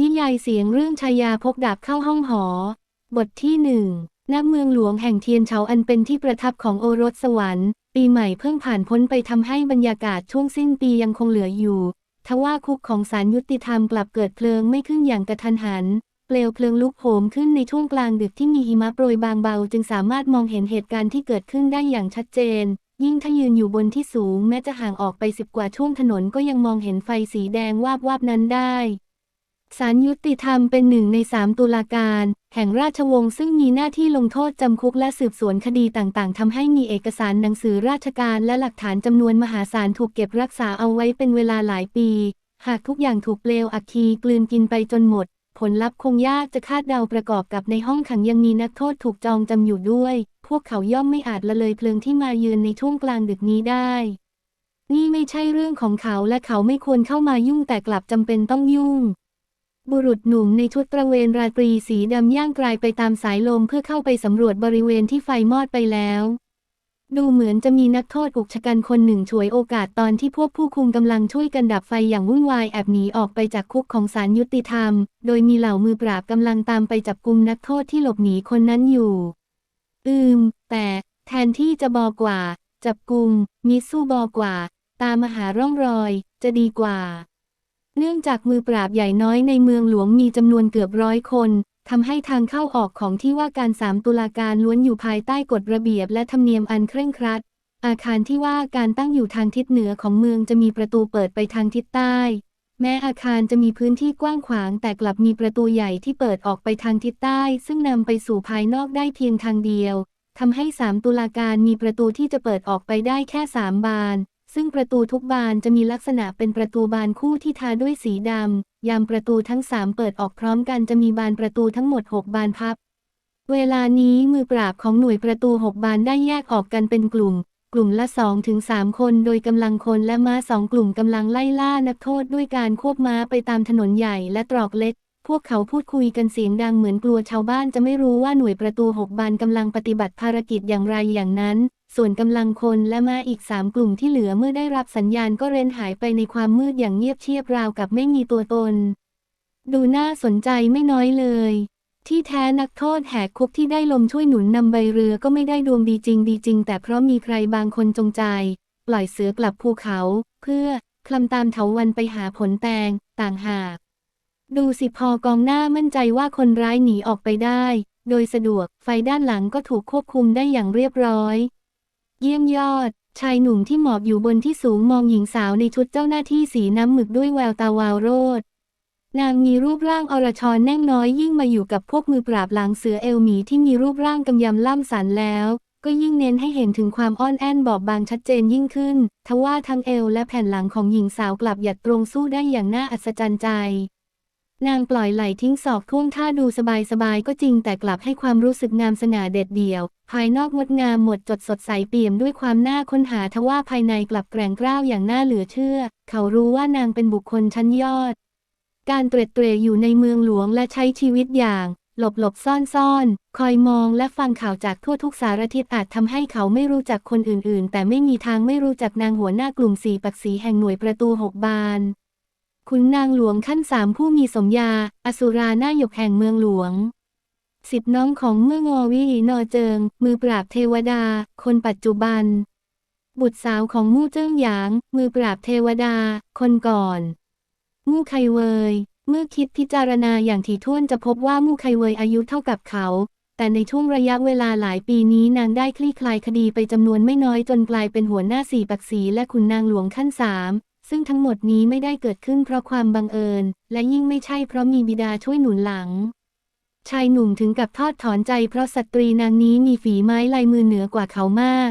นิยายเสียงเรื่องชายาพกดาบเข้าห้องหอ บทที่หนึ่งณเมืองหลวงแห่งเทียนเฉาอันเป็นที่ประทับของโอรสสวรรค์ ปีใหม่เพิ่งผ่านพ้นไปทำให้บรรยากาศช่วงสิ้นปียังคงเหลืออยู่ ทว่าคุกของศาลยุติธรรมกลับเกิดเพลิงไม่ขึ้นอย่างกระทันหัน เปลวเพลิงลุกโหมขึ้นในช่วงกลางดึกที่มีหิมะโปรยบางเบา จึงสามารถมองเห็นเหตุการณ์ที่เกิดขึ้นได้อย่างชัดเจน ยิ่งถ้ายืนอยู่บนที่สูงแม้จะห่างออกไปสิบกว่าช่วงถนนก็ยังมองเห็นไฟสีแดงวาบวาบๆนั้นได้ ศาลยุติธรรมเป็นหนึ่งในสามตุลาการ แห่งราชวงศ์ซึ่งมีหน้าที่ลงโทษจำคุกและสืบสวนคดีต่างๆทำให้มีเอกสารหนังสือราชการและหลักฐานจำนวนมหาศาลถูกเก็บรักษาเอาไว้เป็นเวลาหลายปี หากทุกอย่างถูกเปลวอัคคีกลืนกินไปจนหมด ผลลัพธ์คงยากจะคาดเดาประกอบกับในห้องขังยังมีนักโทษถูกจองจำอยู่ด้วย พวกเขาย่อมไม่อาจละเลยเพลิงที่มายืนในช่วงกลางดึกนี้ได้ นี่ไม่ใช่เรื่องของเขาและเขาไม่ควรเข้ามายุ่งแต่กลับจำเป็นต้องยุ่ง บุรุษหนุ่มในชุดตระเวนราตรีสีดำย่างกลายไปตามสายลมเพื่อเข้าไปสำรวจบริเวณที่ไฟมอดไปแล้ว ดูเหมือนจะมีนักโทษอุกชะกันคนหนึ่งฉวยโอกาสตอนที่พวกผู้คุมกำลังช่วยกันดับไฟอย่างวุ่นวายแอบหนีออกไปจากคุกของศาลยุติธรรม โดยมีเหล่ามือปราบกำลังตามไปจับกุมนักโทษที่หลบหนีคนนั้นอยู่ อืม แต่แทนที่จะบอกว่า จับกุมมิสู้บอกว่า ตามมหาร่องรอย จะดีกว่า เนื่องจากมือปราบใหญ่น้อยในเมืองหลวงมีจำนวนเกือบร้อยคนทำให้ทางเข้าออกของที่ว่าการสามตุลาการล้วนอยู่ภายใต้กฎระเบียบและธรรมเนียมอันเคร่งครัด อาคารที่ว่าการตั้งอยู่ทางทิศเหนือของเมืองจะมีประตูเปิดไปทางทิศใต้ แม้อาคารจะมีพื้นที่กว้างขวางแต่กลับมีประตูใหญ่ที่เปิดออกไปทางทิศใต้ ซึ่งนำไปสู่ภายนอกได้เพียงทางเดียวทำให้สามตุลาการมีประตูที่จะเปิดออกไปได้แค่สามบาน ซึ่งประตูทุกบานจะมีลักษณะเป็นประตูบานคู่ที่ทาด้วยสีดำ ยามประตูทั้งสามเปิดออกพร้อมกันจะมีบานประตูทั้งหมด 6 บานพับ เวลานี้มือปราบของหน่วยประตู 6 บานได้แยกออกกันเป็นกลุ่ม กลุ่มละ 2-3ถึงคนโดยกำลังคนและม้าสองกลุ่มกำลังไล่ล่านักโทษด้วยการควบม้าไปตามถนนใหญ่และตรอกเล็ก พวกเขาพูดคุยกันเสียงดังเหมือนกลัวชาวบ้านจะไม่รู้ว่าหน่วยประตู6บานกำลังปฏิบัติภารกิจอย่างไรอย่างนั้น ส่วนกำลังคนและมาอีกสามกลุ่มที่เหลือเมื่อได้รับสัญญาณก็เร้นหายไปในความมืดอย่างเงียบเชียบราวกับไม่มีตัวตน ดูน่าสนใจไม่น้อยเลย ที่แท้นักโทษแหกคุกที่ได้ลมช่วยหนุนนำใบเรือก็ไม่ได้ดวงดีจริงดีจริง แต่เพราะมีใครบางคนจงใจ ปล่อยเสือกลับภูเขา เพื่อคลำตามเถาวันไปหาผลแตงต่างหาก ดูสิพอกองหน้ามั่นใจว่าคนร้ายหนีออกไปได้ โดยสะดวกไฟด้านหลังก็ถูกควบคุมได้อย่างเรียบร้อย เยี่ยมยอด ชายหนุ่มที่หมอบอยู่บนที่สูงมองหญิงสาวในชุดเจ้าหน้าที่สีน้ำหมึกด้วยแววตาวาวโรดนางมีรูปร่างอรชรแน่งน้อยยิ่งมาอยู่กับพวกมือปราบหลังเสือเอลหมีที่มีรูปร่างกำยำล่ำสันแล้ว ก็ยิ่งเน้นให้เห็นถึงความอ้อนแอนบอบบางชัดเจนยิ่งขึ้น ทว่าทั้งเอวและแผ่นหลังของหญิงสาวกลับหยัดตรงสู้ได้อย่างน่าอัศจรรย์ใจ นางปล่อยไหลทิ้งศอกท่วงท่าดูสบายๆก็จริงแต่กลับให้ความรู้สึกงามสง่าเด็ดเดี่ยว ภายนอกงดงามหมดจดสดใสเปี่ยมด้วยความน่าค้นหาทว่าภายในกลับแกร่งกร้าวอย่างน่าเหลือเชื่อ เขารู้ว่านางเป็นบุคคลชั้นยอด การเตร็ดเตร่อยู่ในเมืองหลวงและใช้ชีวิตอย่างหลบหลบซ่อนซ่อนคอยมองและฟังข่าวจากทั่วทุกสารทิศอาจทำให้เขาไม่รู้จักคนอื่นๆ แต่ไม่มีทางไม่รู้จักนางหัวหน้ากลุ่มสีปักสีแห่งหน่วยประตูหกบาน คุณนางหลวงขั้นสามผู้มีสมญา อสุราหน้าหยกแห่งเมืองหลวง สิบน้องของเมื่องอวินอเจิง มือปราบเทวดา คนปัจจุบัน บุตรสาวของมู่เจิ้งหยาง มือปราบเทวดา คนก่อน มู่ไคเวย เมื่อคิดพิจารณาอย่างถี่ถ้วนจะพบว่ามู่ไคเวยอายุเท่ากับเขา แต่ในช่วงระยะเวลาหลายปีนี้นางได้คลี่คลายคดีไปจำนวนไม่น้อยจนกลายเป็นหัวหน้าสี่ปักสีและขุนนางหลวงขั้นสาม ซึ่งทั้งหมดนี้ไม่ได้เกิดขึ้นเพราะความบังเอิญ และยิ่งไม่ใช่เพราะมีบิดาช่วยหนุนหลัง ชายหนุ่มถึงกับทอดถอนใจเพราะสตรีนางนี้มีฝีไม้ลายมือเหนือกว่าเขามาก